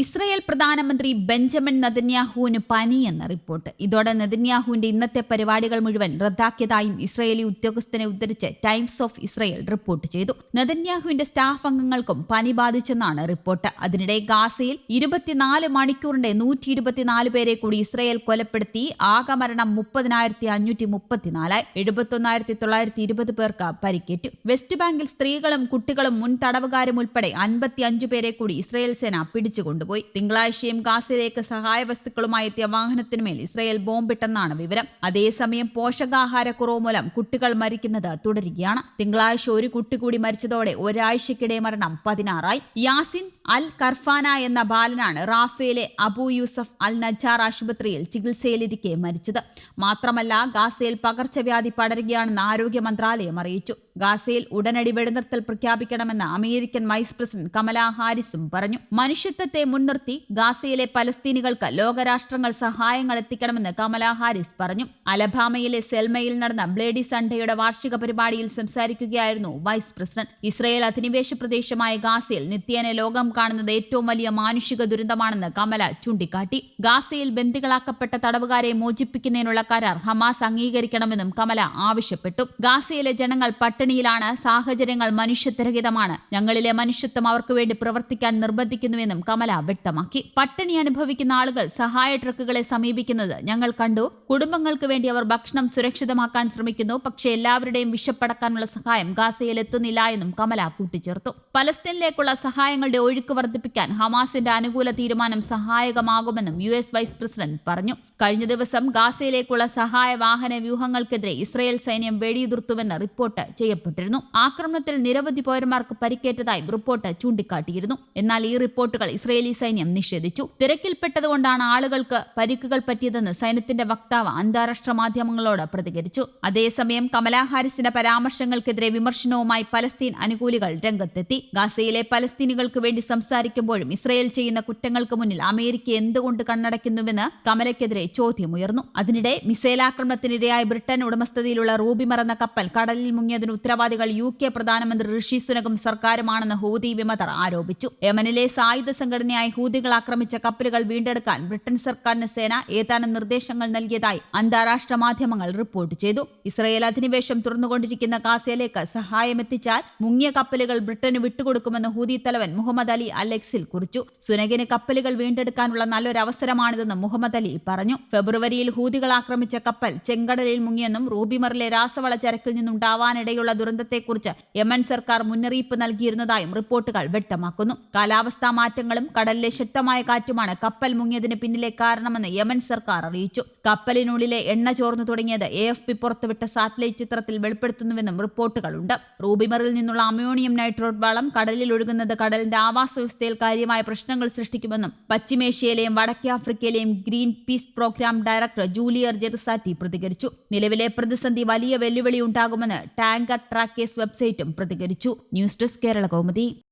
Israel പ്രധാനമന്ത്രി Benjamin നദന്യാഹുവിന് പനിയെന്ന report. ഇതോടെ നദന്യാഹുവിന്റെ ഇന്നത്തെ പരിപാടികൾ മുഴുവൻ റദ്ദാക്കിയതായും ഇസ്രയേലി ഉദ്യോഗസ്ഥനെ ഉദ്ധരിച്ച് ടൈംസ് ഓഫ് ഇസ്രയേൽ റിപ്പോർട്ട് ചെയ്തു. നദന്യാഹുവിന്റെ സ്റ്റാഫ് അംഗങ്ങൾക്കും പനി ബാധിച്ചെന്നാണ് റിപ്പോർട്ട്. അതിനിടെ ഗാസയിൽ ഇരുപത്തിനാല് മണിക്കൂറിന്റെ നൂറ്റി ഇരുപത്തിനാല് പേരെ കൂടി ഇസ്രയേൽ കൊലപ്പെടുത്തി. ആകെ മരണം മുപ്പതിനായിരത്തി അഞ്ഞൂറ്റി മുപ്പത്തിനാലായി എഴുപത്തൊന്നായിരത്തി തൊള്ളായിരത്തി ഇരുപത് പേർക്ക് പരിക്കേറ്റു. വെസ്റ്റ് ബാങ്കിൽ സ്ത്രീകളും കുട്ടികളും മുൻ തടവുകാരും ഉൾപ്പെടെ അൻപത്തി അഞ്ചു പേരെ കൂടി ഇസ്രയേൽ സേന പിടിച്ചുകൊണ്ടുപോയി തിങ്കളാഴ്ചയും ഗാസയിലേക്ക് സഹായ വസ്തുക്കളുമായി എത്തിയ വാഹനത്തിനുമേൽ ഇസ്രയേൽ ബോംബിട്ടെന്നാണ് വിവരം. അതേസമയം പോഷകാഹാരക്കുറവ് മൂലം കുട്ടികൾ മരിക്കുന്നത് തുടരുകയാണ്. തിങ്കളാഴ്ച ഒരു കുട്ടി കൂടി മരിച്ചതോടെ ഒരാഴ്ചക്കിടെ മരണം പതിനാറായി. യാസിൻ അൽ കർഫാന എന്ന ബാലനാണ് റാഫേലെ അബു യൂസഫ് അൽ നജാർ ആശുപത്രിയിൽ ചികിത്സയിലിരിക്കെ മരിച്ചത്. മാത്രമല്ല ഗാസയിൽ പകർച്ചവ്യാധി പടരുകയാണെന്ന് ആരോഗ്യ മന്ത്രാലയം അറിയിച്ചു. ഗാസയിൽ ഉടനടി വെടിനിർത്തൽ പ്രഖ്യാപിക്കണമെന്ന് അമേരിക്കൻ വൈസ് പ്രസിഡന്റ് കമലാ ഹാരിസും പറഞ്ഞു. മനുഷ്യത്വത്തെ മുൻനിർത്തി ഗാസയിലെ പലസ്തീനികൾക്ക് ലോകരാഷ്ട്രങ്ങൾ സഹായങ്ങൾ എത്തിക്കണമെന്ന് കമലാ ഹാരിസ് പറഞ്ഞു. അലബാമയിലെ സെൽമയിൽ നടന്ന ബ്ലേഡി സൺഡേയുടെ വാർഷിക പരിപാടിയിൽ സംസാരിക്കുകയായിരുന്നു വൈസ് പ്രസിഡന്റ്. ഇസ്രയേൽ അധിനിവേശ പ്രദേശമായ ഗാസയിൽ നിത്യേന ലോകം കാണുന്നത് ഏറ്റവും വലിയ മാനുഷിക ദുരന്തമാണെന്ന് കമല ചൂണ്ടിക്കാട്ടി. ഗാസയിൽ ബന്ദികളാക്കപ്പെട്ട തടവുകാരെ മോചിപ്പിക്കുന്നതിനുള്ള കരാർ ഹമാസ് അംഗീകരിക്കണമെന്നും കമല ആവശ്യപ്പെട്ടു. ഗാസയിലെ ജനങ്ങൾ പട്ടിണിയിലാണ് സാഹചര്യങ്ങൾ മനുഷ്യത്വരഹിതമാണ്. ഞങ്ങളിലെ മനുഷ്യത്വം അവർക്ക് വേണ്ടി പ്രവർത്തിക്കാൻ നിർബന്ധിക്കുന്നുവെന്നും കമല വ്യക്തമാക്കി പട്ടിണി അനുഭവിക്കുന്ന ആളുകൾ സഹായ ട്രക്കുകളെ സമീപിക്കുന്നത് ഞങ്ങൾ കണ്ടു. കുടുംബങ്ങൾക്ക് വേണ്ടി അവർ ഭക്ഷണം സുരക്ഷിതമാക്കാൻ ശ്രമിക്കുന്നു. പക്ഷേ എല്ലാവരുടെയും വിശപ്പടക്കാനുള്ള സഹായം ഗാസയിൽ എത്തുന്നില്ല എന്നും കമല കൂട്ടിച്ചേർത്തു. പലസ്തീനിലേക്കുള്ള സഹായങ്ങളുടെ ഒഴുക്ക് വർദ്ധിപ്പിക്കാൻ ഹമാസിന്റെ അനുകൂല തീരുമാനം സഹായകമാകുമെന്നും യു എസ് വൈസ് പ്രസിഡന്റ് പറഞ്ഞു. കഴിഞ്ഞ ദിവസം ഗാസയിലേക്കുള്ള സഹായ വാഹന വ്യൂഹങ്ങൾക്കെതിരെ ഇസ്രയേൽ സൈന്യം വെടിയുതിർത്തുവെന്ന് റിപ്പോർട്ട് ചെയ്യപ്പെട്ടിരുന്നു. ആക്രമണത്തിൽ നിരവധി പൗരന്മാർക്ക് പരിക്കേറ്റതായും റിപ്പോർട്ട് ചൂണ്ടിക്കാട്ടിയിരുന്നു. എന്നാൽ ഈ റിപ്പോർട്ടുകൾ ഇസ്രയേലി സൈന്യം നിഷേധിച്ചു. തിരക്കിൽപ്പെട്ടതുകൊണ്ടാണ് ആളുകൾക്ക് പരിക്കുകൾ പറ്റിയതെന്ന് സൈന്യത്തിന്റെ വക്താവ് അന്താരാഷ്ട്ര മാധ്യമങ്ങളോട് പ്രതികരിച്ചു. അതേസമയം കമലാ ഹാരിസിന്റെ പരാമർശങ്ങൾക്കെതിരെ വിമർശനവുമായി പലസ്തീൻ അനുകൂലികൾ രംഗത്തെത്തി. ഗാസയിലെ പലസ്തീനികൾക്ക് വേണ്ടി സംസാരിക്കുമ്പോഴും ഇസ്രയേൽ ചെയ്യുന്ന കുറ്റങ്ങൾക്ക് മുന്നിൽ അമേരിക്ക എന്തുകൊണ്ട് കണ്ണടയ്ക്കുന്നുവെന്ന് കമലയ്ക്കെതിരെ ചോദ്യമുയർന്നു. അതിനിടെ മിസൈൽ ആക്രമണത്തിനിരയായ ബ്രിട്ടൻ ഉടമസ്ഥതയിലുള്ള റൂബി മറന്ന കപ്പൽ കടലിൽ മുങ്ങിയതിന് ഉത്തരവാദികൾ യു കെ പ്രധാനമന്ത്രി ഋഷി സുനകും സർക്കാരുമാണെന്ന് ഹൂതി വിമതർ ആരോപിച്ചു. യമനിലെ സായുധ സംഘടനയായി ഹൂതികൾ ആക്രമിച്ച കപ്പലുകൾ വീണ്ടെടുക്കാൻ ബ്രിട്ടൻ സർക്കാരിന് സേന ഏതാനും നിർദ്ദേശങ്ങൾ നൽകിയതായി അന്താരാഷ്ട്ര മാധ്യമങ്ങൾ റിപ്പോർട്ട് ചെയ്തു. ഇസ്രയേൽ അധിനിവേശം തുറന്നുകൊണ്ടിരിക്കുന്ന ഗാസയിലേക്ക് സഹായമെത്തിച്ചാൽ മുങ്ങിയ കപ്പലുകൾ ബ്രിട്ടന് വിട്ടുകൊടുക്കുമെന്ന് ഹൂതി തലവൻ മുഹമ്മദ് അലി അലക്സിൽ കുറിച്ചു. സുനകിന് കപ്പലുകൾ വീണ്ടെടുക്കാനുള്ള നല്ലൊരു അവസരമാണിതെന്ന് മുഹമ്മദ് അലി പറഞ്ഞു. ഫെബ്രുവരിയിൽ ഹൂതികൾ ആക്രമിച്ച കപ്പൽ ചെങ്കടലിൽ മുങ്ങിയെന്നും റൂബിമറിലെ രാസവള ചരക്കിൽ നിന്നുണ്ടാവാനിടയുള്ള ദുരന്തത്തെക്കുറിച്ച് യമൻ സർക്കാർ മുന്നറിയിപ്പ് നൽകിയിരുന്നതായും റിപ്പോർട്ടുകൾ വ്യക്തമാക്കുന്നു. കാലാവസ്ഥാ മാറ്റങ്ങളും കടലിലെ ശക്തമായ കാറ്റുമാണ് കപ്പൽ മുങ്ങിയതിന് പിന്നിലെ കാരണമെന്ന് യമൻ സർക്കാർ അറിയിച്ചു. കപ്പലിനുള്ളിലെ എണ്ണ ചോർന്നു തുടങ്ങിയത് എ എഫ് പി പുറത്തുവിട്ട സാറ്റലൈറ്റ് ചിത്രത്തിൽ വെളിപ്പെടുത്തുന്നുവെന്നും റിപ്പോർട്ടുകളുണ്ട്. റൂബിമറിൽ നിന്നുള്ള അമോണിയം നൈട്രേറ്റ് വളം കടലിൽ ഒഴുകുന്നത് കടലിന്റെ ആവാസ വ്യവസ്ഥയിൽ കാര്യമായ പ്രശ്നങ്ങൾ സൃഷ്ടിക്കുമെന്നും പശ്ചിമേഷ്യയിലെയും വടക്കേ ആഫ്രിക്കയിലെയും Greenpeace programme director Julien Jreissati പ്രതികരിച്ചു. നിലവിലെ പ്രതിസന്ധി വലിയ വെല്ലുവിളി ഉണ്ടാകുമെന്ന് ടാങ്കർ ട്രാക്കേഴ്സ് വെബ്സൈറ്റും പ്രതികരിച്ചു. News desk Kerala Kaumudi.